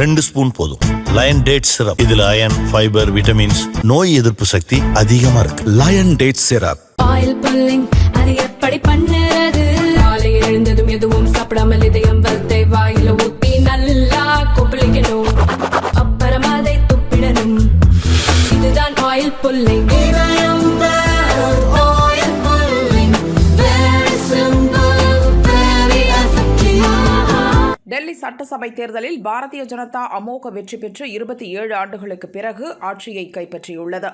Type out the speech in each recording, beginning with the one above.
ரெண்டு ஸ்பூன் போதும். Line date syrup இதுல அயன் ஃபைபர் விட்டமின்ஸ் நோய் எதிர்ப்பு சக்தி அதிகமா இருக்கு. Lion date syrup oil pulling அது எப்படி பண்ணுறது? காலை எழுந்ததும் எதுவும் சாப்பிடாமல் இதயம் வாயில சட்டசபை தேர்தலில் பாரதிய ஜனதா அமோக வெற்றி பெற்று இருபத்தி ஏழு ஆண்டுகளுக்கு பிறகு ஆட்சியை கைப்பற்றியுள்ளது.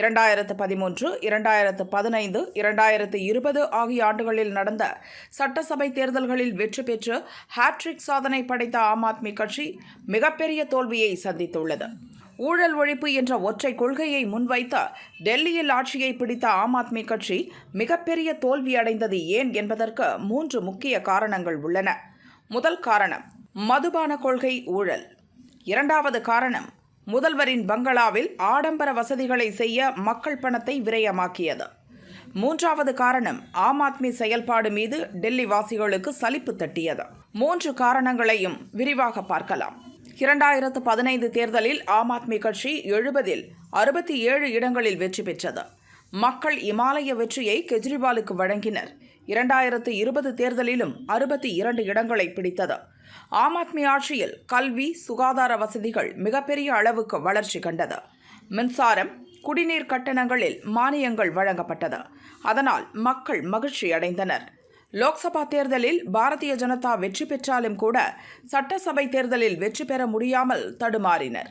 இரண்டாயிரத்து பதிமூன்று இரண்டாயிரத்து பதினைந்து இரண்டாயிரத்து இருபது ஆகிய ஆண்டுகளில் நடந்த சட்டசபை தேர்தல்களில் வெற்றி பெற்று ஹாட்ரிக் சாதனை படைத்த ஆம் ஆத்மி கட்சி மிகப்பெரிய தோல்வியை சந்தித்துள்ளது. ஊழல் ஒழிப்பு என்ற ஒற்றை கொள்கையை முன்வைத்த டெல்லியில் ஆட்சியை பிடித்த ஆம் ஆத்மி கட்சி மிகப்பெரிய தோல்வியடைந்தது ஏன் என்பதற்கு மூன்று முக்கிய காரணங்கள் உள்ளன. முதல் காரணம் மதுபான கொள்கை ஊழல். இரண்டாவது காரணம் முதல்வரின் பங்களாவில் ஆடம்பர வசதிகளை செய்ய மக்கள் பணத்தை விரயமாக்கியது. மூன்றாவது காரணம் ஆம் ஆத்மி செயல்பாடு மீது டெல்லி வாசிகளுக்கு சலிப்பு தட்டியது. மூன்று காரணங்களையும் விரிவாக பார்க்கலாம். இரண்டாயிரத்து பதினைந்து தேர்தலில் ஆம் ஆத்மி கட்சி எழுபதில் அறுபத்தி ஏழு இடங்களில் வெற்றி பெற்றது. மக்கள் இமாலய வெற்றியை கெஜ்ரிவாலுக்கு வழங்கினர். இரண்டாயிரத்து இருபது தேர்தலிலும் அறுபத்தி இரண்டு இடங்களை பிடித்தது. ஆம் ஆத்மி ஆட்சியில் கல்வி சுகாதார வசதிகள் மிகப்பெரிய அளவுக்கு வளர்ச்சி கண்டது. மின்சாரம் குடிநீர் கட்டணங்களில் மானியங்கள் வழங்கப்பட்டது. அதனால் மக்கள் மகிழ்ச்சி அடைந்தனர். லோக்சபா தேர்தலில் பாரதிய ஜனதா வெற்றி பெற்றாலும் கூட சட்டசபை தேர்தலில் வெற்றி பெற முடியாமல் தடுமாறினர்.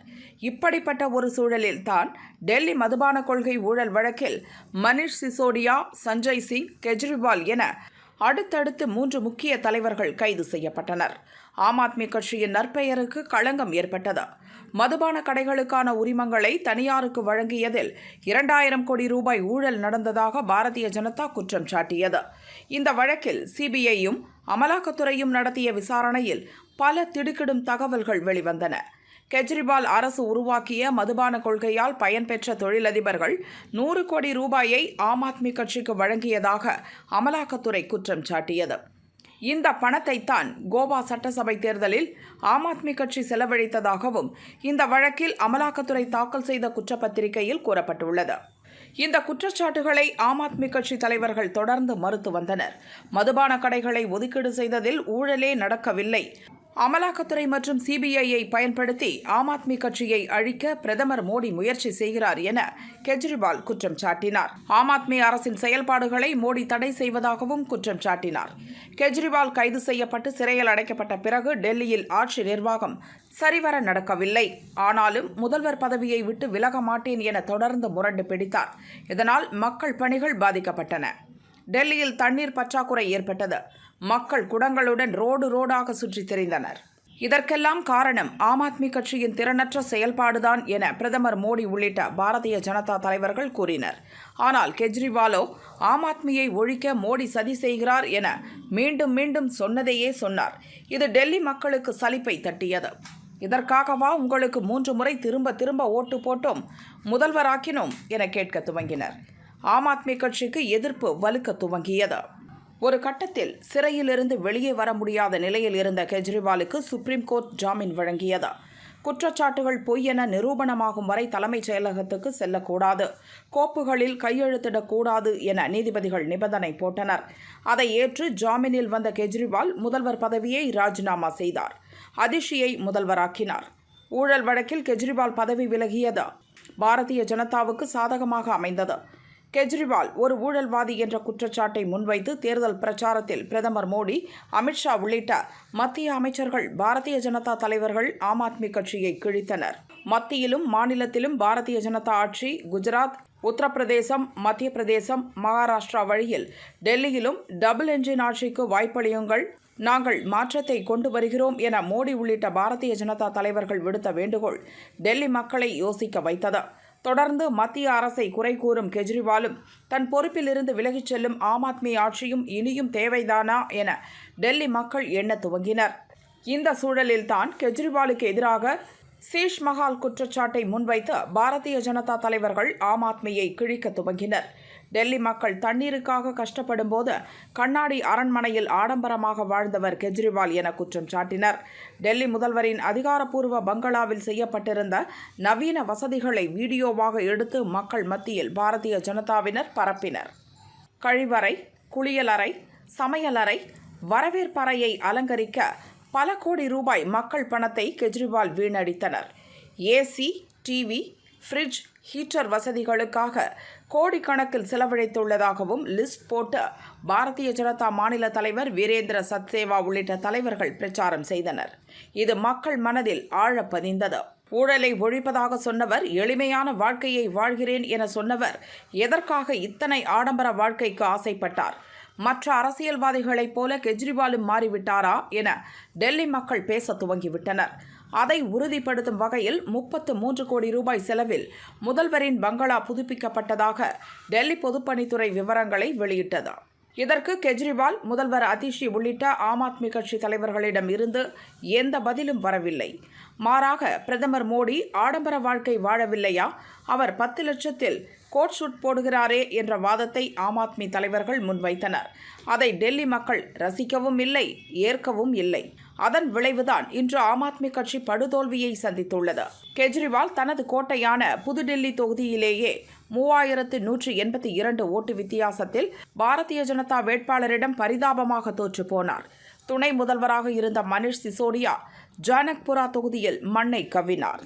இப்படிப்பட்ட ஒரு சூழலில் தான் டெல்லி மதுபான கொள்கை ஊழல் வழக்கில் மனிஷ் சிசோடியா சஞ்சய் சிங் கெஜ்ரிவால் என அடுத்தடுத்து மூன்று முக்கிய தலைவர்கள் கைது செய்யப்பட்டனர். ஆம் ஆத்மி கட்சியின் நற்பெயருக்கு களங்கம் ஏற்பட்டது. மதுபான கடைகளுக்கான உரிமங்களை தனியாருக்கு வழங்கியதில் இரண்டாயிரம் கோடி ரூபாய் ஊழல் நடந்ததாக பாரதிய ஜனதா குற்றம் சாட்டியது. இந்த வழக்கில் சிபிஐயும் அமலாக்கத்துறையும் நடத்திய விசாரணையில் பல திடுக்கிடும் தகவல்கள் வெளிவந்தன. கெஜ்ரிவால் அரசு உருவாக்கிய மதுபான கொள்கையால் பயன்பெற்ற தொழிலதிபர்கள் நூறு கோடி ரூபாயை ஆம் ஆத்மி கட்சிக்கு வழங்கியதாக அமலாக்கத்துறை குற்றம் சாட்டியது. இந்த பணத்தைத்தான் கோவா சட்டசபை தேர்தலில் ஆம் ஆத்மி கட்சி செலவழித்ததாகவும் இந்த வழக்கில் அமலாக்கத்துறை தாக்கல் செய்த குற்றப்பத்திரிகையில் கூறப்பட்டுள்ளது. இந்த குற்றச்சாட்டுகளை ஆம் ஆத்மி கட்சி தலைவர்கள் தொடர்ந்து மறுத்து வந்தனர். மதுபான கடைகளை ஒதுக்கீடு செய்ததில் ஊழலே நடக்கவில்லை. அமலாக்கத்துறை மற்றும் சிபிஐயை பயன்படுத்தி ஆம் ஆத்மி கட்சியை அழிக்க பிரதமர் மோடி முயற்சி செய்கிறார் என கெஜ்ரிவால் குற்றம் சாட்டினார். ஆம் ஆத்மி அரசின் செயல்பாடுகளை மோடி தடை செய்வதாகவும் குற்றம் சாட்டினார். கெஜ்ரிவால் கைது செய்யப்பட்டு சிறையில் அடைக்கப்பட்ட பிறகு டெல்லியில் ஆட்சி நிர்வாகம் சரிவர நடக்கவில்லை. ஆனாலும் முதல்வர் பதவியை விட்டு விலக மாட்டேன் என தொடர்ந்து முரண்டு பிடித்தார். இதனால் மக்கள் பணிகள் பாதிக்கப்பட்டன. டெல்லியில் தண்ணீர் பற்றாக்குறை ஏற்பட்டது. மக்கள் குடங்களுடன் ரோடு ரோடாக சுற்றித் திரிந்தனர். இதற்கெல்லாம் காரணம் ஆம் ஆத்மி கட்சியின் திறனற்ற செயல்பாடுதான் என பிரதமர் மோடி உள்ளிட்ட பாரதிய ஜனதா தலைவர்கள் கூறினர். ஆனால் கெஜ்ரிவாலோ ஆம் ஆத்மியை ஒழிக்க மோடி சதி செய்கிறார் என மீண்டும் மீண்டும் சொன்னதையே சொன்னார். இது டெல்லி மக்களுக்கு சலிப்பை தட்டியது. இதற்காகவா உங்களுக்கு மூன்று முறை திரும்ப திரும்ப ஓட்டு போட்டோம் முதல்வராக்கினோம் என கேட்க துவங்கினர். ஆம் ஆத்மி கட்சிக்கு எதிர்ப்பு வலுக்க துவங்கியது. ஒரு கட்டத்தில் சிறையிலிருந்து வெளியே வர முடியாத நிலையில் இருந்த கெஜ்ரிவாலுக்கு சுப்ரீம் கோர்ட் ஜாமீன் வழங்கியது. குற்றச்சாட்டுகள் பொய் என நிரூபணமாகும் வரை தலைமைச் செயலகத்துக்கு செல்லக்கூடாது. கோப்புகளில் கையெழுத்திடக்கூடாது என நீதிபதிகள் நிபந்தனை போட்டனர். அதை ஏற்று ஜாமீனில் வந்த கெஜ்ரிவால் முதல்வர் பதவியை ராஜினாமா செய்தார். அதிஷியை முதல்வராக்கினார். ஊழல் வழக்கில் கெஜ்ரிவால் பதவி விலகியது. பாரதிய ஜனதாவுக்கு சாதகமாக அமைந்தது. கெஜ்ரிவால் ஒரு ஊழல்வாதி என்ற குற்றச்சாட்டை முன்வைத்து தேர்தல் பிரச்சாரத்தில் பிரதமர் மோடி அமித்ஷா உள்ளிட்ட மத்திய அமைச்சர்கள் பாரதிய ஜனதா தலைவர்கள் ஆம் ஆத்மி கட்சியை கிழித்தனர். மத்தியிலும் மாநிலத்திலும் பாரதிய ஜனதா ஆட்சி குஜராத் உத்தரப்பிரதேசம் மத்திய பிரதேசம் மகாராஷ்டிரா வழியில் டெல்லியிலும் டபுள் என்ஜின் ஆட்சிக்கு வாய்ப்பளியுங்கள் நாங்கள் மாற்றத்தை கொண்டு வருகிறோம் என மோடி உள்ளிட்ட பாரதிய ஜனதா தலைவர்கள் விடுத்த வேண்டுகோள் டெல்லி மக்களை யோசிக்க வைத்தது. தொடர்ந்து மத்திய அரசை குறை கூறும் கெஜ்ரிவாலும் தன் பொறுப்பிலிருந்து விலகிச் செல்லும் ஆம் ஆத்மி ஆட்சியும் இனியும் தேவைதானா என டெல்லி மக்கள் எண்ண துவங்கினர். இந்த சூழலில்தான் கெஜ்ரிவாலுக்கு எதிராக சீஷ் மஹால் குற்றச்சாட்டை முன்வைத்து பாரதிய ஜனதா தலைவர்கள் ஆம் ஆத்மியை கிழிக்க துவங்கினர். டெல்லி மக்கள் தண்ணீருக்காக கஷ்டப்படும் போது கண்ணாடி அரண்மனையில் ஆடம்பரமாக வாழ்ந்தவர் கெஜ்ரிவால் என குற்றம் சாட்டினர். டெல்லி முதல்வரின் அதிகாரப்பூர்வ பங்களாவில் செய்யப்பட்டிருந்த நவீன வசதிகளை வீடியோவாக எடுத்து மக்கள் மத்தியில் பாரதிய ஜனதாவினர் பரப்பினர். கழிவறை குளியலறை சமையலறை வரவேற்பறையை அலங்கரிக்க பல கோடி ரூபாய் மக்கள் பணத்தை கெஜ்ரிவால் வீணடித்தனர். ஏசி டிவி ஃப்ரிட்ஜ் ஹீட்டர் வசதிகளுக்காக கோடிக்கணக்கில் செலவழித்துள்ளதாகவும் லிஸ்ட் போட்டு பாரதிய ஜனதா மாநில தலைவர் வீரேந்திர சத்சேவா உள்ளிட்ட தலைவர்கள் பிரச்சாரம் செய்தனர். இது மக்கள் மனதில் ஆழ பதிந்தது. ஊழலை ஒழிப்பதாக சொன்னவர் எளிமையான வாழ்க்கையை வாழ்கிறேன் என சொன்னவர் எதற்காக இத்தனை ஆடம்பர வாழ்க்கைக்கு ஆசைப்பட்டார்? மற்ற அரசியல்வாதிகளைப் போல கெஜ்ரிவாலும் மாறிவிட்டாரா என டெல்லி மக்கள் பேச துவங்கிவிட்டனர். அதை உறுதிப்படுத்தும் வகையில் முப்பத்து மூன்று கோடி ரூபாய் செலவில் முதல்வரின் பங்களா புதுப்பிக்கப்பட்டதாக டெல்லி பொதுப்பணித்துறை விவரங்களை வெளியிட்டது. இதற்கு கெஜ்ரிவால் முதல்வர் அதிஷி உள்ளிட்ட ஆம் ஆத்மி கட்சி தலைவர்களிடம் இருந்து எந்த பதிலும் வரவில்லை. மாறாக பிரதமர் மோடி ஆடம்பர வாழ்க்கை வாழவில்லையா? அவர் பத்து லட்சத்தில் கோட் ஷூட் போடுகிறாரே என்ற வாதத்தை ஆம் ஆத்மி தலைவர்கள் முன்வைத்தனர். அதை டெல்லி மக்கள் ரசிக்கவும் இல்லை ஏற்கவும் இல்லை. அதன் விளைவுதான் இன்று ஆம் ஆத்மி கட்சி படுதோல்வியை சந்தித்துள்ளது. கெஜ்ரிவால் தனது கோட்டையான புதுடெல்லி தொகுதியிலேயே மூவாயிரத்து நூற்றி எண்பத்தி இரண்டு ஓட்டு வித்தியாசத்தில் பாரதிய ஜனதா வேட்பாளரிடம் பரிதாபமாக தோற்று போனார். துணை முதல்வராக இருந்த மனிஷ் சிசோடியா ஜானக்புரா தொகுதியில் மண்ணை கவ்வினார்.